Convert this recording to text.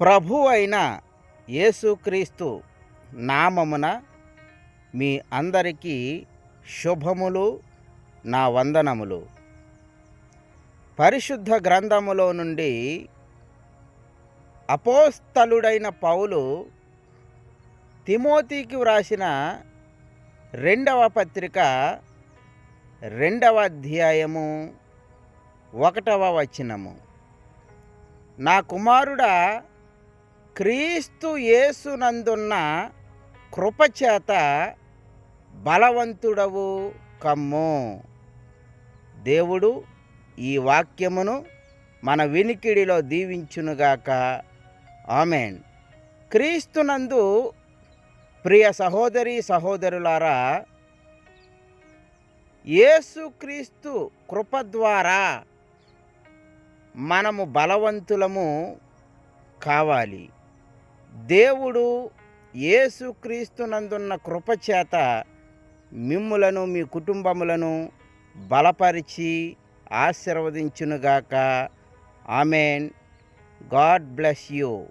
ప్రభు అయిన యేసుక్రీస్తు నామమున మీ అందరికీ శుభములు నా వందనములు. పరిశుద్ధ గ్రంథములో నుండి అపోస్తలుడైన పౌలు తిమోతికి వ్రాసిన రెండవ పత్రిక రెండవ అధ్యాయము ఒకటవ వచనము. నా కుమారుడా క్రీస్తు యేసునందున్న కృపచేత బలవంతుడవు కమ్ము. దేవుడు ఈ వాక్యమును మన వినికిడిలో దీవించునుగాక. ఆమెన్. క్రీస్తునందు ప్రియ సహోదరి సహోదరులారా యేసుక్రీస్తు కృప ద్వారా మనము బలవంతులము కావాలి. దేవుడు యేసుక్రీస్తునందున్న కృపచేత మిమ్ములను మీ కుటుంబములను బలపరిచి ఆశీర్వదించునుగాక. ఆమెన్. God bless you.